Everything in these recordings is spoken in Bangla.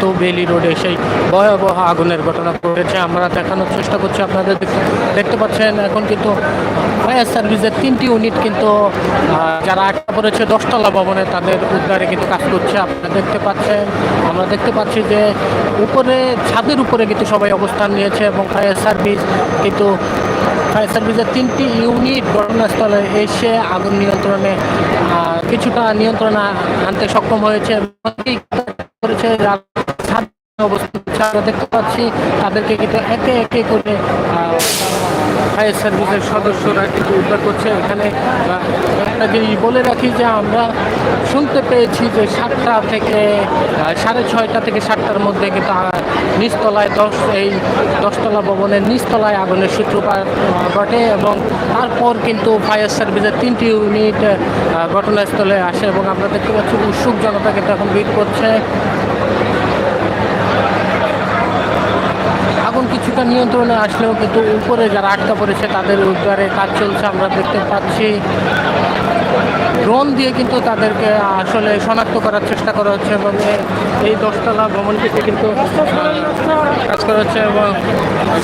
তো বেলি রোডে সেই ভয়াবহ আগুনের ঘটনা ঘটেছে। আমরা দেখানোর চেষ্টা করছি আপনাদের দেখতে পাচ্ছেন, এখন কিন্তু ফায়ার সার্ভিসের তিনটি ইউনিট কিন্তু যারা আটকা পড়েছে দশতলা ভবনে, তাদের উদ্ধারে কিন্তু কাজ করছে। আপনারা দেখতে পাচ্ছেন, আমরা দেখতে পাচ্ছি যে উপরে, ছাদের উপরে কিন্তু সবাই অবস্থান নিয়েছে এবং ফায়ার সার্ভিস কিন্তু, ফায়ার সার্ভিসের তিনটি ইউনিট ঘটনাস্থলে এসে আগুন নিয়ন্ত্রণে কিছুটা নিয়ন্ত্রণে আনতে সক্ষম হয়েছে। করেছে আমরা দেখতে পাচ্ছি। তাদেরকে কিন্তু একে একে করে ফায়ার সার্ভিসের সদস্যরা কিন্তু উদ্ধার করছে। এখানে একটা জিনিস বলে রাখি যে আমরা শুনতে পেয়েছি যে সাতটা থেকে সাড়ে ছয়টা থেকে সাতটার মধ্যে কিন্তু নিচতলায় দশ, এই দশতলা ভবনের নিচতলায় আগুনের সূত্রপাত ঘটে এবং তারপর কিন্তু ফায়ার সার্ভিসের তিনটি ইউনিট ঘটনাস্থলে আসে এবং আমরা দেখতে পাচ্ছি উৎসুক জনতা কিন্তু এখন ভিড় করছে। আগুন কিছুটা নিয়ন্ত্রণে আসলেও কিন্তু উপরে যারা আটকা পড়েছে, তাদের উদ্ধারে কাজ চলছে, আমরা দেখতে পাচ্ছি। ড্রোন দিয়ে কিন্তু তাদেরকে আসলে শনাক্ত করার চেষ্টা করা হচ্ছে এবং এই দশতলা ভবনটিতে কিন্তু কাজ করা হচ্ছে এবং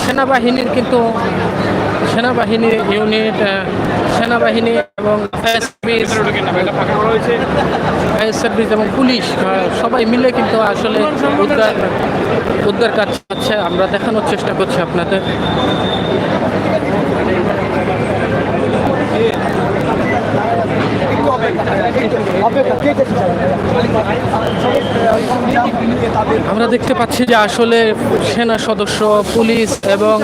সেনাবাহিনীর কিন্তু, সেনাবাহিনীর ইউনিট সেনাবাহিনী এবং ফায়ার সার্ভিস এবং পুলিশ সবাই মিলে কিন্তু আসলে উদ্ধার উদ্ধার কাজ আমরা দেখানোর চেষ্টা করছি আপনাদের। আমরা দেখতে পাচ্ছি যে আসলে সেনা সদস্য, পুলিশ এবং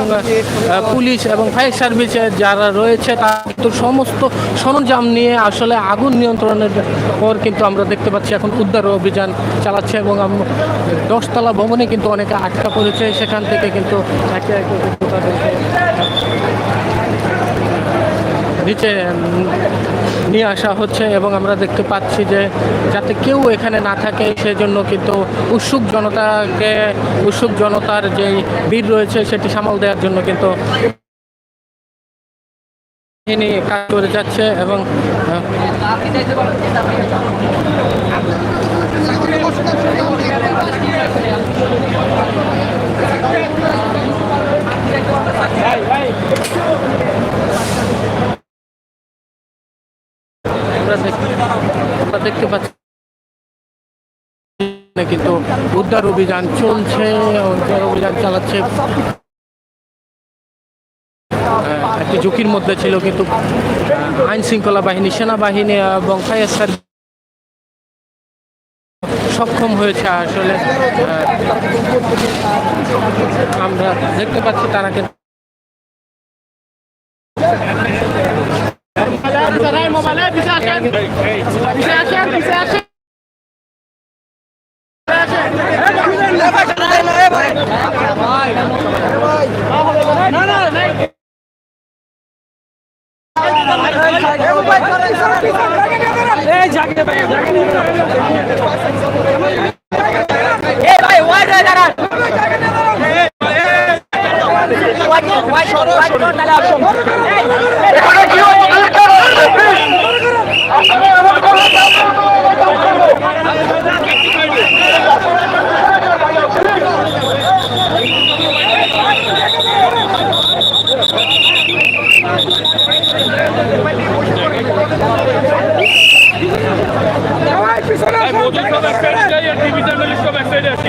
পুলিশ এবং ফায়ার সার্ভিসের যারা রয়েছে, তারা কিন্তু সমস্ত সরঞ্জাম নিয়ে আসলে আগুন নিয়ন্ত্রণের পর কিন্তু আমরা দেখতে পাচ্ছি এখন উদ্ধার অভিযান চালাচ্ছে এবং দশতলা ভবনে কিন্তু অনেকে আটকা পড়েছে। সেখান থেকে কিন্তু একে একে কিন্তু তাদেরকে নিচে নিয়ে আসা হচ্ছে এবং আমরা দেখতে পাচ্ছি যে যাতে কেউ এখানে না থাকে, সেজন্য কিন্তু উৎসুক জনতাকে, উৎসুক জনতার যে ভিড় রয়েছে, সেটি সামাল দেওয়ার জন্য কিন্তু কাজ করে যাচ্ছে এবং দেখতে পাচ্ছি। কিন্তু উদ্ধার অভিযান চলছে, উদ্ধার অভিযান চালাচ্ছে। একটি ঝুঁকির মধ্যে ছিল কিন্তু আইন শৃঙ্খলা বাহিনী, সেনাবাহিনী এবং ফায়ার সক্ষম হয়েছে আসলে। আমরা দেখতে পাচ্ছি তারা কিন্তু মোদি সব এক সাইডে যাই আর টিভি চ্যানেল সব এক সাইডে আছি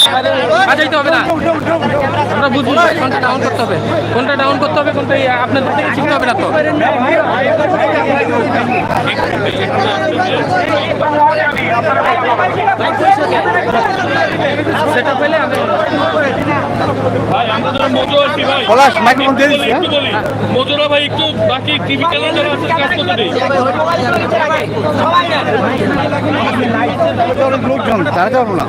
বাজাইতে হবে না। আমরা বুঝব কোনটা ডাউন করতে হবে। কোনটা ডাউন করতে হবে কোনটা এই আপনাদের থেকে শিখতে হবে না তো। সেটা পেলে পলাশ মাইক্রোফোন দিয়ে দিচ্ছি একটু মজুরা ভাই একটু বাকি টিভি চ্যানেল যারা আছে কাজ করতে দিই। হ্যাঁ? লোকজন তারা যাব না।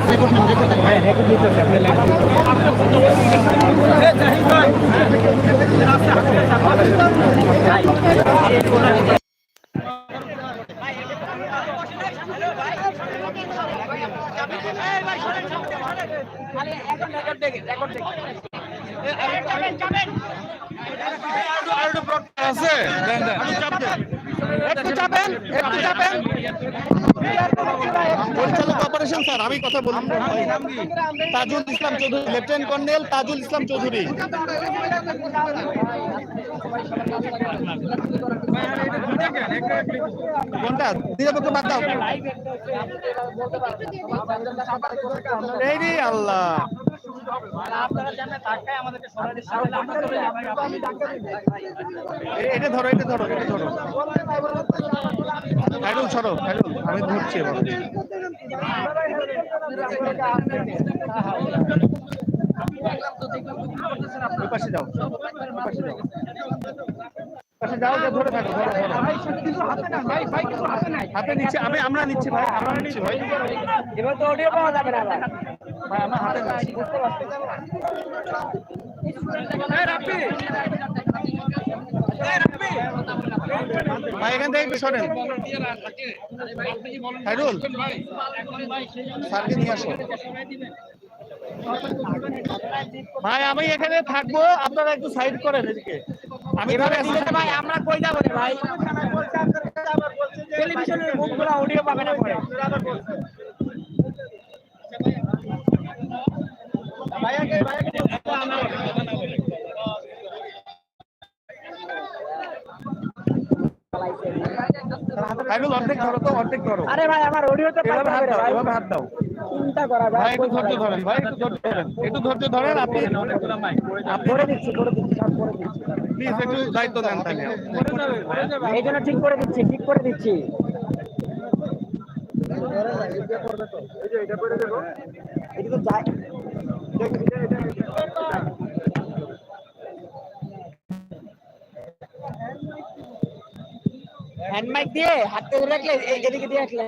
আছে আমি কথা বললাম তাজুল ইসলাম চৌধুরী, লেফটেন্যান্ট কর্নেল তাজুল ইসলাম চৌধুরী। কোনটা? নিরপেক্ষ বাদ দাও। আল্লাহ। এটা ধরো এটা ধরো এটা ধরো। সরো আমি ধরছি এবার। পাশে যাও। পাশে যাও। পাশে যাও যে ধরে থাকো ধরো ধরো হাতে নিচ্ছে আমি আমরা নিচ্ছি ভাই আমরা নিচ্ছি ভাই। এবার তো অডিও পাওয়া যাবে না ভাই। আমরা হাতে নিচ্ছি। ভাই এখান থেকে একটু সরেন। খাইরুল স্যারকে নিয়ে আসো। ভাই আমি এখানে থাকব আপনারা একটু সাইড করেন এদিকে। আমি আছি ভাই আমরা কই যাব রে ভাই? টেলিভিশনের মুখগুলো অডিও পাবে না পরে। খাইরুল অর্ধেক ধরো তো অর্ধেক ধরো। আরে ভাই আমার অডিও তো এভাবে পাবে হাত দাও ভাই। এভাবে হাত দাও। চিন্তা করা ভাই একটু ধৈর্য ধরেন ভাই একটু ধৈর্য ধরেন। একটু ধৈর্য ধরেন আপনি করে দিচ্ছি করে দিচ্ছি সব করে দিচ্ছি। প্লিজ একটু দায়িত্ব নেন তাহলে। এই জন্য ঠিক করে দিচ্ছি ঠিক করে দিচ্ছি। এদিকে যায় হ্যান্ড মাইক দিয়ে হাতে ধরে রাখলে এদিকে দিয়ে রাখলে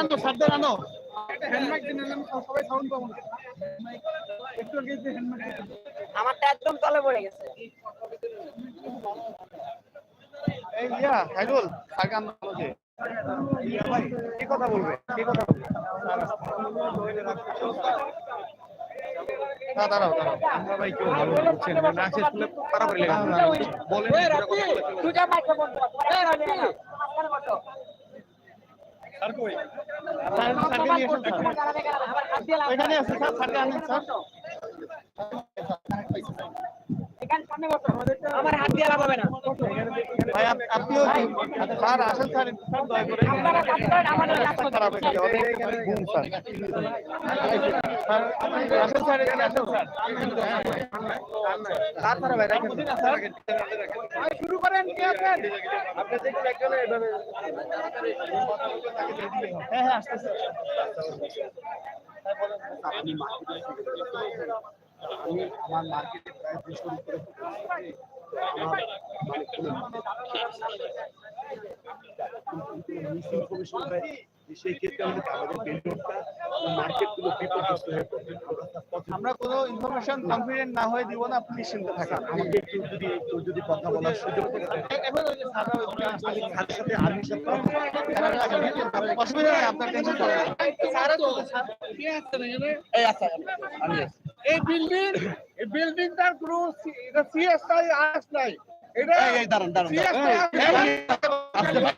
আনো আনো। আমারটা একদম তলে পড়ে গেছে। এই ইয়া কি কথা বলবে? কি কথা বলবে? হ্যাঁ দাঁড়াও দাঁড়াও। আমরা ভাই কেউ ভালো বুঝছেন না। শেষ করলে পারাপারি লেগে বলেন তুই যা মাইক্রোফোন স্যার কই? স্যার স্যারকে নিয়ে এসো স্যার। এখানে আছে স্যার স্যারকে আনেন স্যার। আমার হাত দিয়ে লাগাবে না। ভাই আপ- আপনিও স্যার আসেন স্যার দয়া করে। আপনারা কাজ করেন, আমাদের কাজ করতে অনেক ঘুম স্যার। আসেন স্যার এখানে আসেন স্যার। তারপরে ভাই রাখেন স্যার। শুরু করেন কে আছেন? আপনি দেখুন একজনে এভাবে হ্যাঁ হ্যাঁ আসতেছে। আমি আমার মার্কেটে প্রায় দুশোর উপরে হয় হয়ে আমরা কোনো ইনফরমেশন কনফিডেন্ট না হয়ে দিব না আপনি নিশ্চিন্ত থাকেন আমাকে একটু যদি একটু যদি কথা বলার সুযোগ সাথে আপনার টেনশন না। এই আছি। এই বিল্ডিং এই বিল্ডিংটার কোনো এটা সিএসআই আস নাই। এটা এই, দাঁড়ান, দাঁড়ান, ভাই।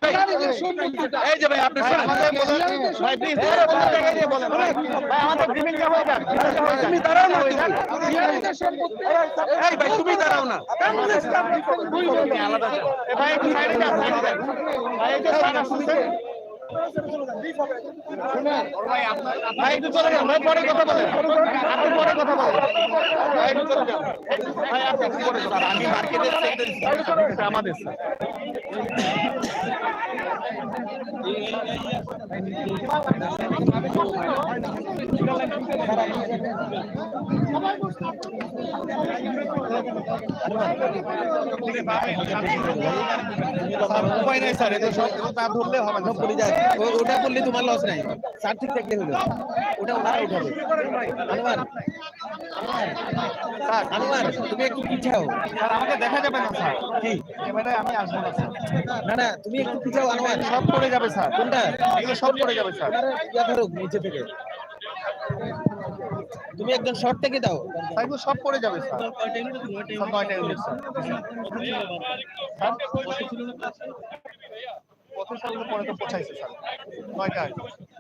শিলালিপির এই যে ভাই আপনি শুনুন আমাদের বলেন ভাই প্লিজ বলেন জায়গায় দিয়ে বলেন। ভাই ভাই আমাদের ব্রিফিংটা হয়ে যাক। তুমি দাঁড়াও না যাক শিলালিপির সম্মুখী। এই ভাই তুমি দাঁড়াও না। আলাদা ভাই একটু সাইডে যান সাইডে যান। ভাই এই যে স্যার আসছে ভাই একটু চলে যান। ভাই পরে কথা বলেন। আমি মার্কেটের আমাদের উপায় নাই স্যার এটা সব না ধরলে হবে না পড়ে যায় ওটা করলে তোমার লস নাই। স্যার ঠিক থাকলে হলো। ওটা ওনারা উঠাবে আনোয়ার। স্যার আনোয়ার তুমি একটু পিছাও। স্যার আমাকে দেখা যাবে না স্যার। কি? এবারে আমি আসব না না না তুমি একটু পিছাও আনোয়ার। সব পড়ে যাবে, স্যার। কোনটা? সব পড়ে যাবে, স্যার। নিচে থেকে তুমি একদম শর্ট থেকে দাও। সাইকেল সব পড়ে যাবে, স্যার। কত সালের পরে তো পৌঁছাইছে, স্যার। নয়টা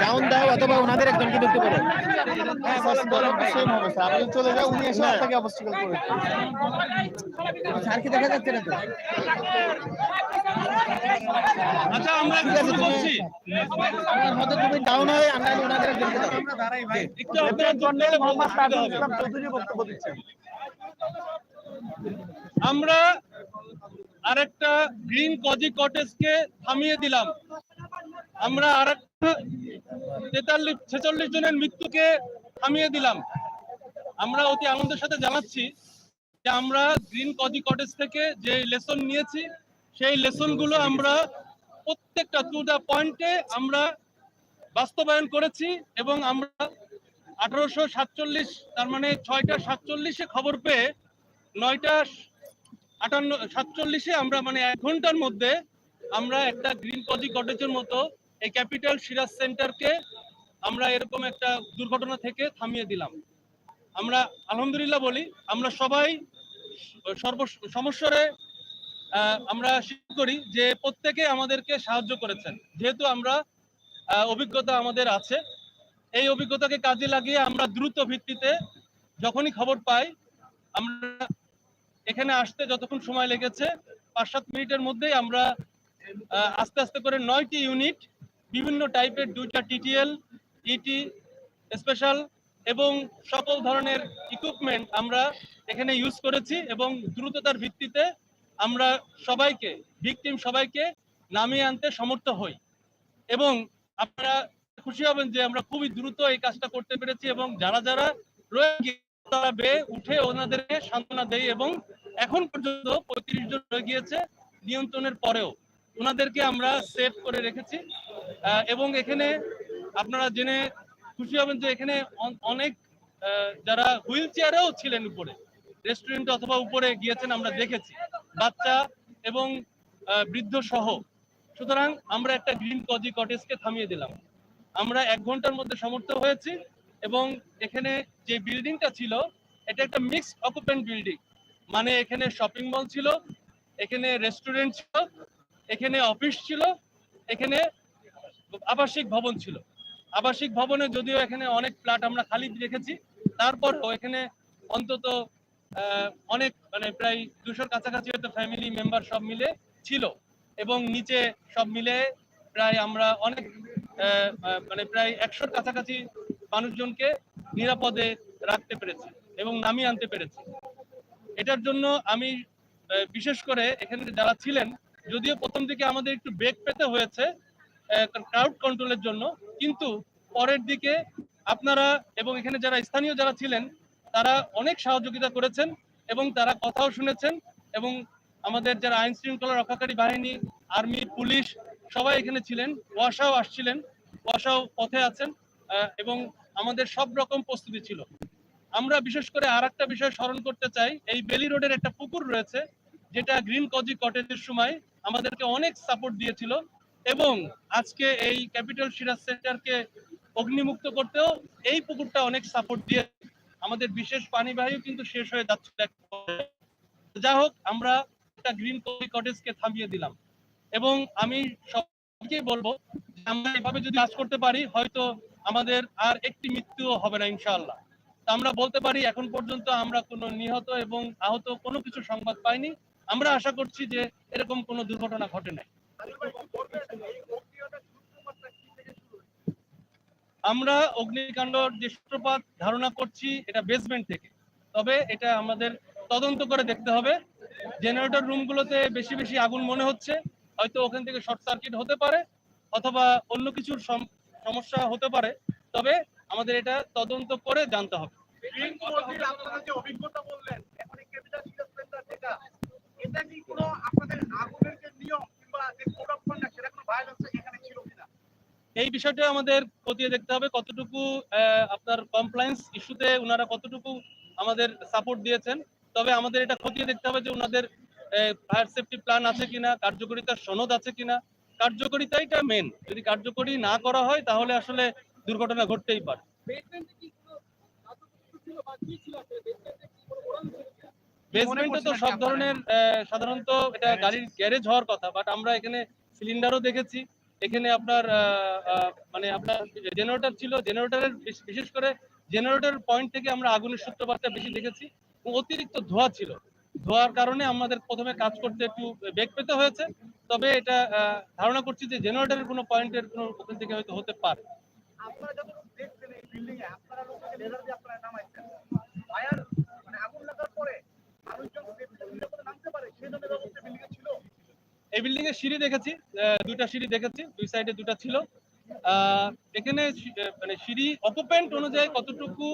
ডাউন দাও অথবা ওনাদের একজনকে ঢুকতে পারো। হ্যাঁ স্যার বলেন সেম স্যার আপনি চলে যাও উনি এসে আপনাকে করে দিবেন। স্যারকে দেখা যাচ্ছে না তো। আচ্ছা আমরা ঠিক আছে তুমি আমার মতে তুমি ডাউন হয়ে আমরা ওনাদের একজনকে দাও। একটু আপনারা জন্য মোহাম্মদ ইসলাম চৌধুরী বক্তব্য দিচ্ছেন। আমরা আরেকটা গ্রিন কজি কটেজকে থামিয়ে দিলাম। আমরা আরেকটা তেতাল্লিশ, ছেচল্লিশ জনের মৃত্যুকে থামিয়ে দিলাম। আমরা অতি আনন্দের সাথে জানাচ্ছি যে আমরা গ্রিন কজি কটেজ থেকে যে লেসন নিয়েছি, সেই লেসনগুলো আমরা প্রত্যেকটা টু পয়েন্টে আমরা বাস্তবায়ন করেছি এবং আমরা আঠারোশো সাতচল্লিশ, তার মানে ছয়টা সাতচল্লিশে খবর পেয়ে নয়টা আটান্ন, সাতচল্লিশে আমরা মানে এক ঘণ্টার মধ্যে আমরা একটা গ্রিন কজি কটেজের মতো এই ক্যাপিটাল সিরাজ সেন্টারকে আমরা এরকম একটা দুর্ঘটনা থেকে থামিয়ে দিলাম। আমরা আলহামদুলিল্লাহ বলি, আমরা সবাই সর্ব সমস্যারে আমরা করি যে প্রত্যেকে আমাদেরকে সাহায্য করেছেন। যেহেতু আমরা অভিজ্ঞতা আমাদের আছে, এই অভিজ্ঞতাকে কাজে লাগিয়ে আমরা দ্রুত ভিত্তিতে যখনই খবর পাই, আমরা এখানে আসতে যতক্ষণ সময় লেগেছে পাঁচ সাত মিনিটের মধ্যেই আমরা আস্তে আস্তে করে নয়টি ইউনিট বিভিন্ন টাইপের দুইটা টিটিএল ইটি স্পেশাল এবং সকল ধরনের ইকুইপমেন্ট আমরা এখানে ইউজ করেছি এবং দ্রুততার ভিত্তিতে আমরা সবাইকে ভিকটিম সবাইকে নামিয়ে আনতে সমর্থ হই। এবং আপনারা খুশি হবেন যে আমরা খুবই দ্রুত এই কাজটা করতে পেরেছি এবং যারা যারা রয়ে তারা বেয়ে উঠে ওনাদেরকে সান্ত্বনা দেয় এবং এখন পর্যন্ত পঁয়ত্রিশ জন রয়ে গিয়েছে নিয়ন্ত্রণের পরেও। ওনাদেরকে আমরা সেভ করে রেখেছি। এবং এখানে আপনারা জেনে খুশি হবেন যে এখানে অনেক যারা হুইল চেয়ারেও ছিলেন উপরে, রেস্টুরেন্ট অথবা উপরে গিয়েছেন আমরা দেখেছি, বাচ্চা এবং বৃদ্ধ সহ। সুতরাং আমরা একটা গ্রিন কজি কটেজকে থামিয়ে দিলাম। আমরা এক ঘণ্টার মধ্যে সমর্থ হয়েছি এবং এখানে যে বিল্ডিংটা ছিল, এটা একটা মিক্সড অকুপেন্ট বিল্ডিং। মানে এখানে শপিং মল ছিল, এখানে রেস্টুরেন্ট ছিল, এখানে অফিস ছিল, এখানে আবাসিক ভবন ছিল। আবাসিক ভবনে যদিও এখানে অনেক ফ্ল্যাট আমরা খালি রেখেছি, তারপরও এখানে অন্তত অনেক মানে প্রায় দুশোর কাছাকাছি হয়তো ফ্যামিলি মেম্বার সব মিলে ছিল। এবং নিচে সব মিলে প্রায় আমরা অনেক মানে প্রায় একশোর কাছাকাছি মানুষজনকে নিরাপদে রাখতে পেরেছি এবং নামিয়ে আনতে পেরেছি। এটার জন্য আমি বিশেষ করে এখানে যারা ছিলেন, যদিও প্রথম দিকে আমাদের একটু বেগ পেতে হয়েছে ক্রাউড কন্ট্রোলের জন্য। কিন্তু পরের দিকে আপনারা এবং এখানে যারা স্থানীয় যারা ছিলেন, তারা অনেক সহযোগিতা করেছেন এবং তারা কথাও শুনেছেন এবং আমাদের যারা আইন শৃঙ্খলা রক্ষাকারী বাহিনী, আর্মি, পুলিশ সবাই এখানে ছিলেন, ওয়াসাও আসছিলেন, ওয়াসাও পথে আছেন এবং আমাদের সব রকম প্রস্তুতি ছিল। আমরা বিশেষ করে আর একটা বিষয় স্মরণ করতে চাই, এই বেলি রোডের একটা পুকুর রয়েছে, যেটা গ্রিন কজি কটেজের সময় আমাদেরকে অনেক সাপোর্ট দিয়েছিল। এবং আজকে এই ক্যাপিটাল সিরাজ সেন্টারকে অগ্নিমুক্ত করতেও এই পুকুরটা অনেক সাপোর্ট দিয়ে আমাদের বিশেষ পানিবাহীও কিন্তু শেষ হয়ে যাচ্ছে। যা হোক, আমরা একটা গ্রিন কজি কটেজকে থামিয়ে দিলাম। এবং আমি সবকেই বলব, আমরা এভাবে যদি কাজ করতে পারি, হয়তো আমাদের আর একটি মৃত্যুও হবে না, ইনশাআল্লাহ। তা আমরা বলতে পারি, এখন পর্যন্ত আমরা কোনো নিহত এবং আহত কোনো কিছু সংবাদ পাইনি। আমরা আশা করছি যে এরকম কোনো দুর্ঘটনা ঘটে নাই। আমরা অগ্নিকাণ্ডর যে সূত্রপাত ধারণা করছি এটা বেসমেন্ট থেকে। তবে এটা আমাদের তদন্ত করে দেখতে হবে। জেনারেটর রুমগুলোতে বেশি বেশি আগুন মনে হচ্ছে। হয়তো ওখান থেকে শর্ট সার্কিট হতে পারে অথবা অন্য কিছুর সমস্যা হতে পারে। তবে আমাদের এটা তদন্ত করে জানতে হবে। অভিজ্ঞতা বললেন, এখন কি কোনো আপনাদের আগুনের যে নিয়ম? এই বিষয়টা আমাদের খতিয়ে দেখতে হবে কতটুকু আপনার কমপ্লায়েন্স ইস্যুতে ওনারা কতটুকু আমাদের সাপোর্ট দিয়েছেন। তবে আমাদের এটা খতিয়ে দেখতে হবে যে ওনাদের ফায়ার সেফটি প্ল্যান আছে কিনা কার্যকরিতার সনদ আছে কিনা। কার্যকরিতাইটা মেন যদি কার্যকরী না করা হয় তাহলে আসলে দুর্ঘটনা ঘটতেই পারে। বেসমেন্টে তো সব ধরনের আহ, সাধারণত এটা গাড়ির গ্যারেজ হওয়ার কথা বাট আমরা এখানে সিলিন্ডারও দেখেছি। এখানে আপনার আহ, আহ, মানে আপনার জেনারেটর ছিল জেনারেটরের বিশেষ করে জেনারেটর পয়েন্ট থেকে আমরা আগুনের সূত্রপাতটা বেশি দেখেছি এবং অতিরিক্ত ধোঁয়া ছিল। ধোঁয়ার কারণে আমাদের প্রথমে কাজ করতে একটু বেগ পেতে হয়েছে তবে এটা আহ, ধারণা করছি যে জেনারেটরের কোনো পয়েন্টের কোনো ওখান থেকে হয়তো হতে পারে। আপনারা যতটুকু দেখছেন এই বিল্ডিং এ আপনারা লোককে লেজার দিয়ে আপনারা নামাইছেন। ফায়ার এই বিল্ডিং এর সিঁড়ি দেখেছি দুইটা সিঁড়ি দেখেছি, দুই সাইডে দুটা ছিল। এখানে মানে সিঁড়ি অকুপেন্ট অনুযায়ী কতটুকু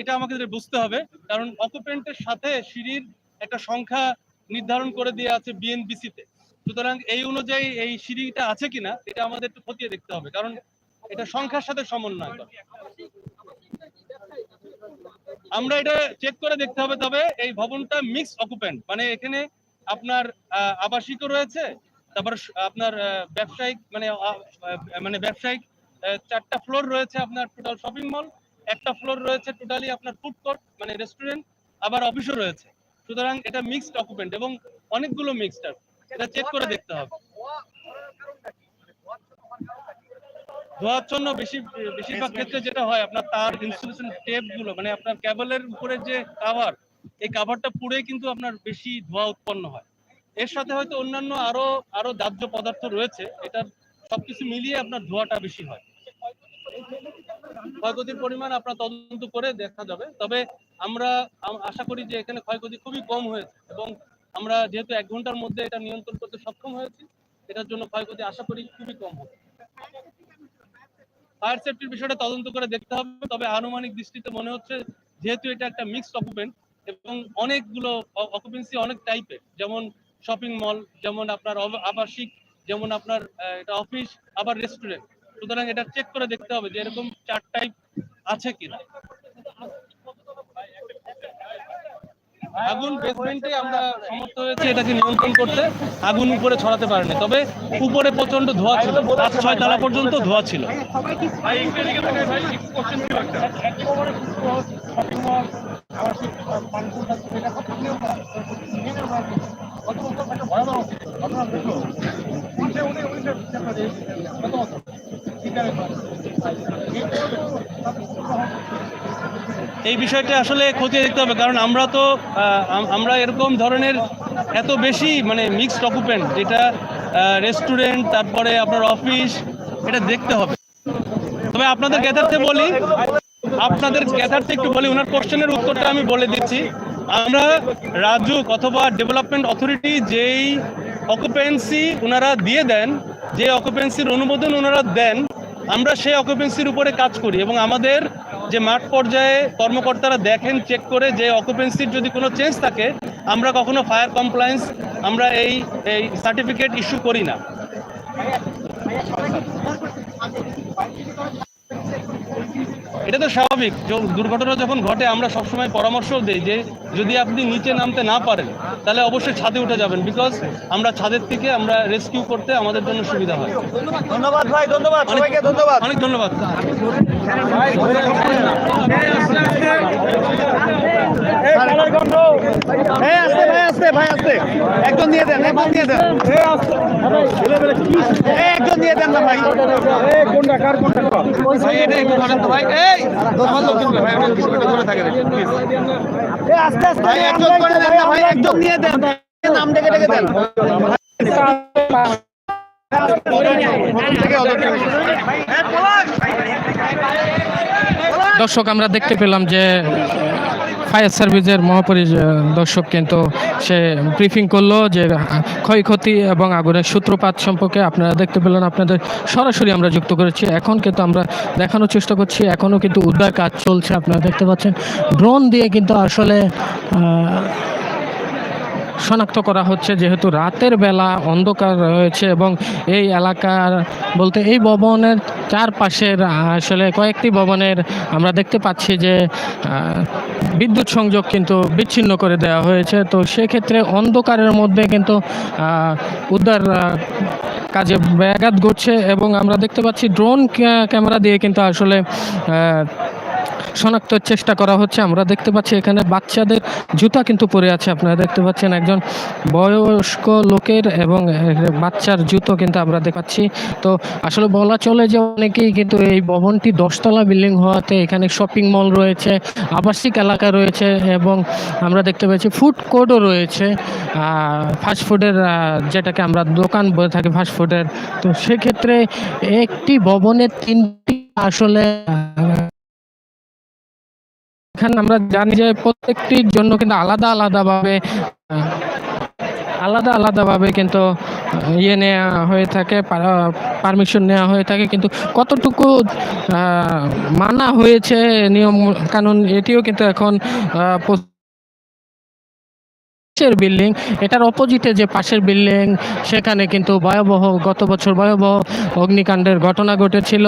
এটা আমাকে বুঝতে হবে। কারণ অকুপেন্টের সাথে সিঁড়ির একটা সংখ্যা নির্ধারণ করে দিয়ে আছে বিএনবিসি তে। সুতরাং এই অনুযায়ী এই সিঁড়িটা আছে কিনা, এটা আমাদের একটু খতিয়ে দেখতে হবে। কারণ এটা সংখ্যার সাথে সমন্বয় করে। আমরা এটা চেক করে দেখতে হবে, তবে এই ভবনটা মিক্স অকুপেন্ট মানে এখানে আপনার আবাসিকও রয়েছে, তারপর আপনার ব্যবসায়িক মানে মানে ব্যবসায়িক চারটা ফ্লোর রয়েছে আপনার টোটাল শপিং মল একটা ফ্লোর রয়েছে টোটালি আপনার ফুড কোর্ট মানে রেস্টুরেন্ট আবার অফিসও রয়েছে। সুতরাং এটা মিক্সড অকুপেন্ট এবং অনেকগুলো মিক্সড এটা চেক করে দেখতে হবে ধোয়া ধরার কারণটা কি মানে ধোয়ার জন্য হওয়ার কারণটা কি ধোয়ার জন্য বেশি, বেশিরভাগ ক্ষেত্রে যেটা হয়, আপনার তার ইনসুলেশন টেপগুলো মানে আপনার কেবলের উপরে যে কাভার এই কাভারটা পুড়ে কিন্তু আপনার বেশি ধোঁয়া উৎপন্ন হয়। এর সাথে হয়তো অন্যান্য আরও আরও দাহ্য পদার্থ রয়েছে, এটার সবকিছু মিলিয়ে আপনার ধোঁয়াটা বেশি হয়। ক্ষয়ক্ষতির পরিমাণ আপনার তদন্ত করে দেখা যাবে, তবে আমরা আশা করি যে এখানে ক্ষয়ক্ষতি খুবই কম হয়েছে এবং আমরা যেহেতু এক ঘণ্টার মধ্যে এটা নিয়ন্ত্রণ করতে সক্ষম হয়েছি, এটার জন্য ক্ষয়ক্ষতি আশা করি খুবই কম হবে। ফায়ার সেফটির বিষয়টা তদন্ত করে দেখতে হবে। তবে আনুমানিক দৃষ্টিতে মনে হচ্ছে যেহেতু এটা একটা মিক্সড অকুপেন্ট এবং অনেকগুলো অকুপেন্সি অনেক টাইপের যেমন শপিং মল যেমন আপনার আবাসিক, যেমন আপনার এটা অফিস আবার রেস্টুরেন্ট সুতরাং এটা চেক করে দেখতে হবে যে এরকম চার টাইপ আছে কিনা। আগুন বেসমেন্টে আমরা সমর্থ হয়েছি এটাকে নিয়ন্ত্রণ করতে। আগুন উপরে ছড়াতে পারেনি। তবে উপরে প্রচণ্ড ধোঁয়া ছিল। পাঁচ ছয় তলা পর্যন্ত ধোঁয়া ছিল। এই বিষয়টা আসলে খতিয়ে দেখতে হবে, কারণ আমরা তো আমরা এরকম ধরনের এত বেশি মানে মিক্সড অকুপেন্ট যেটা রেস্টুরেন্ট তারপরে আপনার অফিস এটা দেখতে হবে। তবে আপনাদের জ্ঞাতার্থে বলি, আপনাদের জ্ঞাতার্থে একটু বলি, ওনার কোশ্চেনের উত্তরটা আমি বলে দিচ্ছি। আমরা রাজুক অথবা ডেভেলপমেন্ট অথরিটি যেই অকুপেন্সি ওনারা দিয়ে দেন, যে অকুপেন্সির অনুমোদন ওনারা দেন আমরা সেই অকুপেন্সির উপরে কাজ করি এবং আমাদের যে মাঠ পর্যায়ে কর্মকর্তারা দেখেন চেক করে যে অকুপেন্সির যদি কোনো চেঞ্জ থাকে, আমরা কখনো ফায়ার কমপ্লায়েন্স আমরা এই এই সার্টিফিকেট ইস্যু করি না। এটা তো স্বাভাবিক। দুর্ঘটনা যখন ঘটে আমরা সবসময় পরামর্শ দেই যে যদি আপনি নিচে নামতে না পারেন তাহলে অবশ্যই ছাদে উঠে যাবেন বিকজ আমরা ছাদের থেকে আমরা রেস্কিউ করতে আমাদের জন্য সুবিধা হয়। ধন্যবাদ ভাই ধন্যবাদ অনেক সবাইকে ধন্যবাদ। অনেক ধন্যবাদ। একজন দিয়ে দেন একজন দিয়ে দেন। একজন দিয়ে দেন না ভাই। ভাই এটা একটু ধরেন তো ভাই। দর্শক আমরা দেখতে পেলাম যে ফায়ার সার্ভিসের মহাপরিদর্শক কিন্তু সে ব্রিফিং করল যে, ক্ষয়ক্ষতি এবং আগুনের সূত্রপাত সম্পর্কে আপনারা দেখতে পেলেন, আপনাদের সরাসরি আমরা যুক্ত করেছি। এখন কিন্তু আমরা দেখানোর চেষ্টা করছি এখনও কিন্তু উদ্ধার কাজ চলছে, আপনারা দেখতে পাচ্ছেন। ড্রোন দিয়ে কিন্তু আসলে শনাক্ত করা হচ্ছে যেহেতু রাতের বেলা অন্ধকার রয়েছে এবং এই এলাকার বলতে এই ভবনের চারপাশের, আসলে কয়েকটি ভবনের আমরা দেখতে পাচ্ছি যে বিদ্যুৎ সংযোগ কিন্তু বিচ্ছিন্ন করে দেওয়া হয়েছে। তো সেক্ষেত্রে অন্ধকারের মধ্যে কিন্তু উদ্ধার কাজে ব্যাঘাত ঘটছে এবং আমরা দেখতে পাচ্ছি ড্রোন ক্যামেরা দিয়ে কিন্তু আসলে শনাক্তের চেষ্টা করা হচ্ছে। আমরা দেখতে পাচ্ছি এখানে বাচ্চাদের জুতা কিন্তু পরে আছে। আপনারা দেখতে পাচ্ছেন একজন বয়স্ক লোকের এবং বাচ্চার জুতো কিন্তু আমরা দেখতে পাচ্ছি তো আসলে বলা চলে যে অনেকেই কিন্তু এই ভবনটি দশতলা বিল্ডিং হওয়াতে এখানে শপিং মল রয়েছে, আবাসিক এলাকা রয়েছে এবং আমরা দেখতে পাচ্ছি ফুড কোর্টও রয়েছে। ফাস্টফুডের যেটাকে আমরা দোকান বলে থাকি ফাস্টফুডের তো সেক্ষেত্রে একটি ভবনের তিনটি আসলে এখানে আমরা জানি যে প্রত্যেকটির জন্য কিন্তু আলাদা আলাদাভাবে আলাদা আলাদাভাবে কিন্তু ইয়ে নেওয়া হয়ে থাকে পারমিশন নেওয়া হয়ে থাকে। কিন্তু কতটুকু মানা হয়েছে নিয়ম, কানুন, এটিও কিন্তু এখন পাশের বিল্ডিং, এটার অপোজিটে যে পাশের বিল্ডিং, সেখানে কিন্তু ভয়াবহ, গত বছর ভয়াবহ অগ্নিকাণ্ডের ঘটনা ঘটেছিল।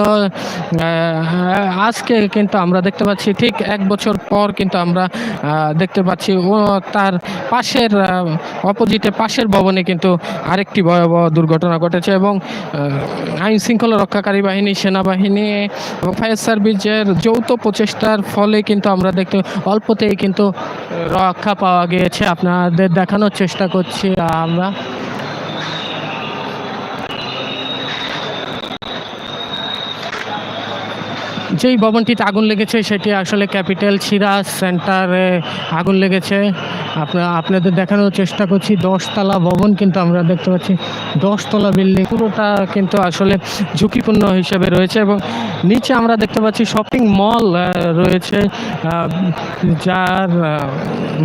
আজকে কিন্তু আমরা দেখতে পাচ্ছি, ঠিক এক বছর পর কিন্তু আমরা দেখতে পাচ্ছি, ও তার পাশের অপোজিটে পাশের ভবনে কিন্তু আরেকটি ভয়াবহ দুর্ঘটনা ঘটেছে এবং আইন শৃঙ্খলা রক্ষাকারী বাহিনী, সেনাবাহিনী এবং ফায়ার সার্ভিসের যৌথ প্রচেষ্টার ফলে কিন্তু আমরা দেখতে, অল্পতেই কিন্তু রক্ষা পাওয়া গিয়েছে আপনাদের দেখানোর চেষ্টা করছি আমরা যেই ভবনটিতে আগুন লেগেছে, সেটি আসলে ক্যাপিটাল সিরাজ সেন্টারে আগুন লেগেছে। আপনার আপনাদের দেখানোর চেষ্টা করছি, দশতলা ভবন কিন্তু আমরা দেখতে পাচ্ছি। দশতলা বিল্ডিং, পুরোটা কিন্তু আসলে ঝুঁকিপূর্ণ হিসেবে রয়েছে এবং নিচে আমরা দেখতে পাচ্ছি শপিং মল রয়েছে যার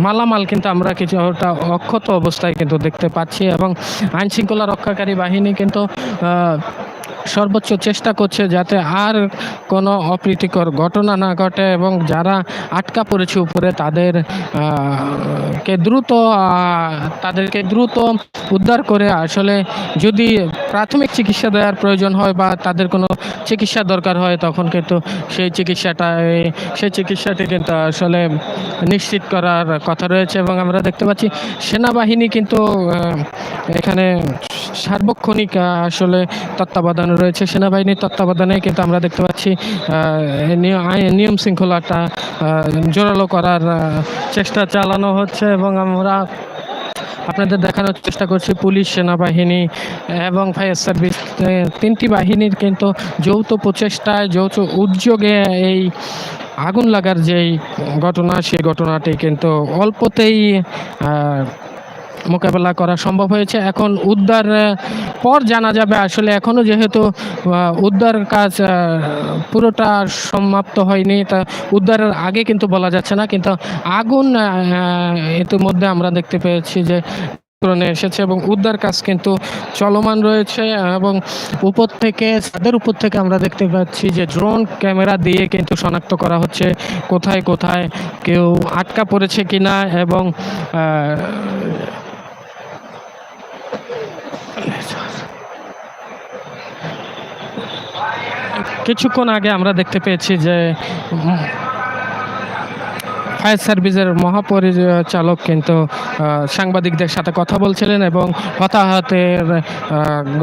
মালামাল কিন্তু আমরা কিছুটা অক্ষত অবস্থায় কিন্তু দেখতে পাচ্ছি এবং আইনশৃঙ্খলা রক্ষাকারী বাহিনী কিন্তু সর্বোচ্চ চেষ্টা করছে যাতে আর কোনো অপ্রীতিকর ঘটনা না ঘটে এবং যারা আটকা পড়েছে উপরে তাদের কে দ্রুত তাদেরকে দ্রুত উদ্ধার করে আসলে যদি প্রাথমিক চিকিৎসা দেওয়ার প্রয়োজন হয় বা তাদের কোনো চিকিৎসা দরকার হয় তখন কিন্তু সেই চিকিৎসাটা সেই চিকিৎসাটি কিন্তু আসলে নিশ্চিত করার কথা রয়েছে এবং আমরা দেখতে পাচ্ছি সেনাবাহিনী কিন্তু এখানে সার্বক্ষণিক আসলে তত্ত্বাবধানে রয়েছে সেনাবাহিনীর তত্ত্বাবধানে, কিন্তু আমরা দেখতে পাচ্ছি নিয়ম শৃঙ্খলাটা জোরালো করার চেষ্টা চালানো হচ্ছে এবং আমরা আপনাদের দেখানোর চেষ্টা করছি পুলিশ, সেনাবাহিনী এবং ফায়ার সার্ভিস। তিনটি বাহিনীর কিন্তু যৌথ প্রচেষ্টায়, যৌথ উদ্যোগে এই আগুন লাগার যেই ঘটনা, সেই ঘটনাটি কিন্তু অল্পতেই মোকাবেলা করা সম্ভব হয়েছে। এখন উদ্ধার পর জানা যাবে আসলে এখনও যেহেতু উদ্ধার কাজ পুরোটা সমাপ্ত হয়নি, তা উদ্ধারের আগে কিন্তু বলা যাচ্ছে না, কিন্তু আগুন ইতিমধ্যে আমরা দেখতে পেয়েছি যে এসেছে এবং উদ্ধার কাজ কিন্তু চলমান রয়েছে এবং উপর থেকে, ছাদের উপর থেকে আমরা দেখতে পাচ্ছি যে ড্রোন ক্যামেরা দিয়ে কিন্তু শনাক্ত করা হচ্ছে কোথায় কোথায় কেউ আটকা পড়েছে কিনা এবং কিছুক্ষণ আগে আমরা দেখতে পেয়েছি যে ফায়ার সার্ভিসের মহাপরিচালক কিন্তু সাংবাদিকদের সাথে কথা বলছিলেন এবং হতাহতের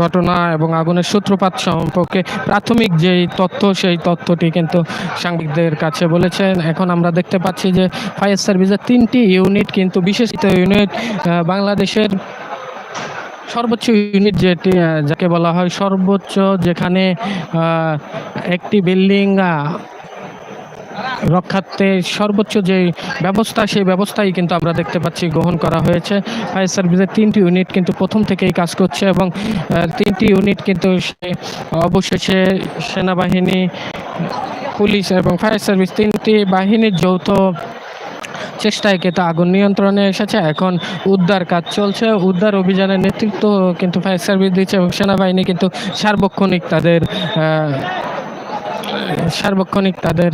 ঘটনা এবং আগুনের সূত্রপাত সম্পর্কে প্রাথমিক যেই তথ্য, সেই তথ্যটি কিন্তু সাংবাদিকদের কাছে বলেছেন। এখন আমরা দেখতে পাচ্ছি যে, ফায়ার সার্ভিসের তিনটি ইউনিট কিন্তু বিশেষিত ইউনিট বাংলাদেশের সর্বোচ্চ ইউনিট যেটি যাকে বলা হয় সর্বোচ্চ, যেখানে একটি বিল্ডিং রক্ষার্থে সর্বোচ্চ যে ব্যবস্থা, সেই ব্যবস্থাই কিন্তু আমরা দেখতে পাচ্ছি গ্রহণ করা হয়েছে। ফায়ার সার্ভিসের তিনটি ইউনিট কিন্তু প্রথম থেকেই কাজ করছে এবং তিনটি ইউনিট কিন্তু সে- অবশেষে সেনাবাহিনী, পুলিশ এবং ফায়ার সার্ভিস তিনটি বাহিনীর যৌথ চেষ্টায়, কিন্তু আগুন নিয়ন্ত্রণে এসেছে। এখন উদ্ধার কাজ চলছে। উদ্ধার অভিযানের নেতৃত্ব কিন্তু ফায়ার সার্ভিস দিচ্ছে এবং সেনাবাহিনী কিন্তু সার্বক্ষণিক তাদের সার্বক্ষণিক তাদের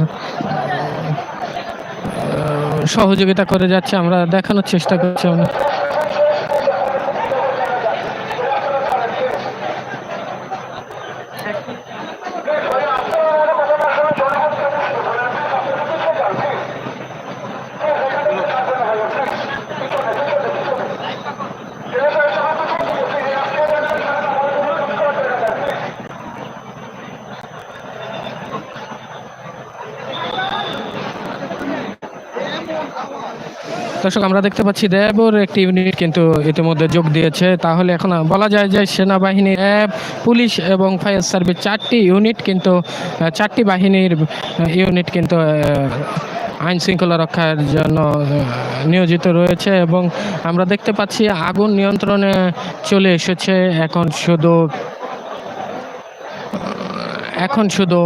সহযোগিতা করে যাচ্ছে। আমরা দেখানোর চেষ্টা করছি। আমরা দর্শক, আমরা দেখতে পাচ্ছি র্যাবের একটি ইউনিট কিন্তু ইতিমধ্যে যোগ দিয়েছে। তাহলে এখন বলা যায় যে সেনাবাহিনী, র্যাব, পুলিশ এবং ফায়ার সার্ভিস চারটি ইউনিট কিন্তু চারটি বাহিনীর ইউনিট কিন্তু আইন শৃঙ্খলা রক্ষার জন্য নিয়োজিত রয়েছে এবং আমরা দেখতে পাচ্ছি আগুন নিয়ন্ত্রণে চলে এসেছে। এখন শুধু এখন শুধু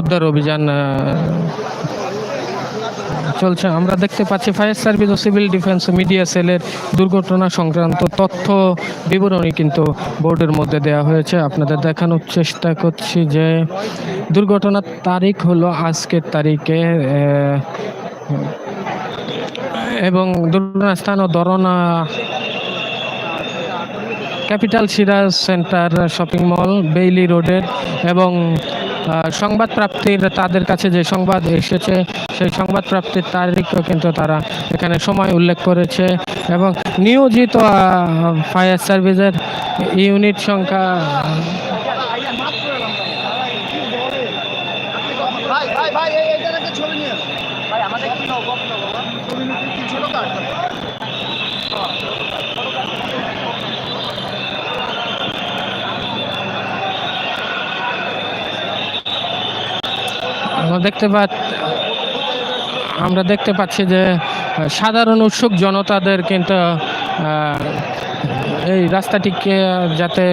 উদ্ধার অভিযান চলছে। আমরা দেখতে পাচ্ছি ফায়ার সার্ভিস ও সিভিল ডিফেন্স মিডিয়া সেলের দুর্ঘটনা সংক্রান্ত তথ্য বিবরণী কিন্তু বোর্ডের মধ্যে দেওয়া হয়েছে। আপনাদের দেখানোর চেষ্টা করছি যে দুর্ঘটনার তারিখ হলো আজকের তারিখে এবং দুর্ঘটনার স্থান ও ধরন capital Siraj centre shopping mall, Bailey রোডের এবং সংবাদ প্রাপ্তির তাদের কাছে যে সংবাদ এসেছে, সেই সংবাদ প্রাপ্তির তারিখও কিন্তু তারা এখানে সময় উল্লেখ করেছে এবং নিয়োজিত ফায়ার সার্ভিসের ইউনিট সংখ্যা ভাই ভাই ভাই এই এইটার একটা ছবি নিয়ে আসো। ভাই আমাদের কি নবগ্ন বাবা ছবি নিতে কি ছোট কাট আমরা দেখতে পা আমরা দেখতে পাচ্ছি যে সাধারণ উৎসুক জনতাদের কিন্তু এই রাস্তাটিকে যাতে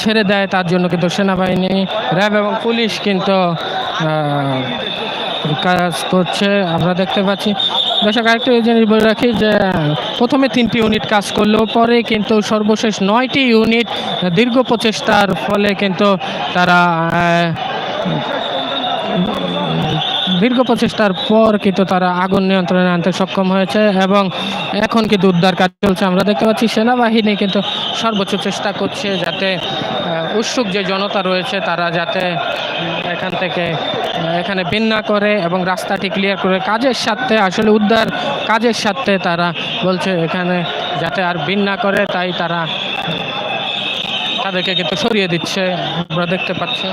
ছেড়ে দেয় তার জন্য কিন্তু সেনাবাহিনী, র্যাব এবং পুলিশ কিন্তু কাজ করছে। আমরা দেখতে পাচ্ছি, দর্শক, আরেকটা জিনিস বলে রাখি যে, প্রথমে তিনটি ইউনিট কাজ করলেও পরে কিন্তু সর্বশেষ নয়টি ইউনিট দীর্ঘ প্রচেষ্টার ফলে কিন্তু তারা দীর্ঘ প্রচেষ্টার পর কিন্তু তারা আগুন নিয়ন্ত্রণে আনতে সক্ষম হয়েছে এবং এখন কিন্তু উদ্ধার কাজ চলছে। আমরা দেখতে পাচ্ছি সেনাবাহিনী কিন্তু সর্বোচ্চ চেষ্টা করছে যাতে উৎসুক যে জনতা রয়েছে তারা যাতে এখান থেকে এখানে না করে এবং রাস্তাটি ক্লিয়ার করে কাজের সাথে আসলে উদ্ধার কাজের সাথে তারা বলছে এখানে যাতে আর না করে, তাই তারা তাদেরকে কিন্তু সরিয়ে দিচ্ছে। আমরা দেখতে পাচ্ছি।